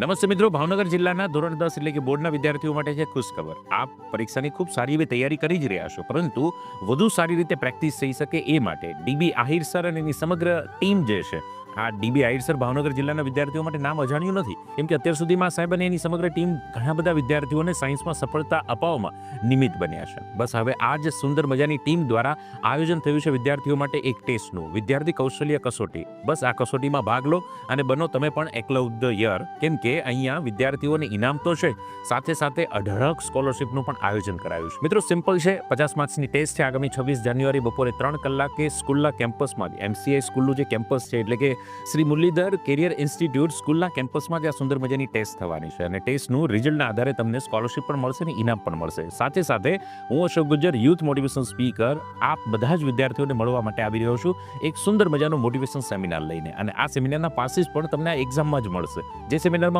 નમસ્તે મિત્રો, ભાવનગર જિલ્લાના ધોરણ દસ એટલે કે બોર્ડના વિદ્યાર્થીઓ માટે છે ખુશખબર. આપ પરીક્ષાની ખૂબ સારી એવી તૈયારી કરી જ રહ્યા છો, પરંતુ વધુ સારી રીતે પ્રેક્ટિસ થઈ શકે એ માટે ડીબી આહિર સર અને એની સમગ્ર ટીમ જે છે આ ડીબી આહિર ભાવનગર જિલ્લાના વિદ્યાર્થીઓ માટે નામ અજાણ્યું નથી. કેમ કે અત્યાર સુધીમાં સાહેબ અને એની સમગ્ર ટીમ ઘણા બધા વિદ્યાર્થીઓને સાયન્સમાં સફળતા અપાવવામાં નિમિત્ત બન્યા છે. બસ હવે આ જ સુંદર મજાની ટીમ દ્વારા આયોજન થયું છે વિદ્યાર્થીઓ માટે એક ટેસ્ટનું. વિદ્યાર્થી કૌશલ્ય કસોટી. બસ આ કસોટીમાં ભાગ લો અને બનો તમે પણ એકલવ ધ યર. કેમ કે અહીંયા વિદ્યાર્થીઓને ઇનામ તો છે. સાથે સાથે અઢળક સ્કોલરશિપનું પણ આયોજન કરાયું છે. મિત્રો, સિમ્પલ છે. પચાસ માર્ક્સની ટેસ્ટ છે. આગામી છવ્વીસ જાન્યુઆરી બપોરે ત્રણ કલાકે સ્કૂલના કેમ્પસમાં એમસીઆઈ સ્કૂલનું જે કેમ્પસ છે, એટલે કે શ્રી મુરલીધર કેરિયર ઇન્સ્ટિટ્યૂટ સ્કૂલના કેમ્પસમાં જ આ સુંદર મજાની ટેસ્ટ થવાની છે અને ટેસ્ટનું રિઝલ્ટના આધારે તમને સ્કોલરશિપ પણ મળશે અને ઇનામ પણ મળશે. સાથે સાથે હું Ashok Gujjar youth motivation speaker, આપ બધા જ વિદ્યાર્થીઓને મળવા માટે આવી રહ્યો છું એક સુંદર મજાનો મોટિવેશન સેમિનાર લઈને. અને આ સેમિનારના પાસીસ પણ તમને આ એક્ઝામમાં જ મળશે. જે સેમિનારમાં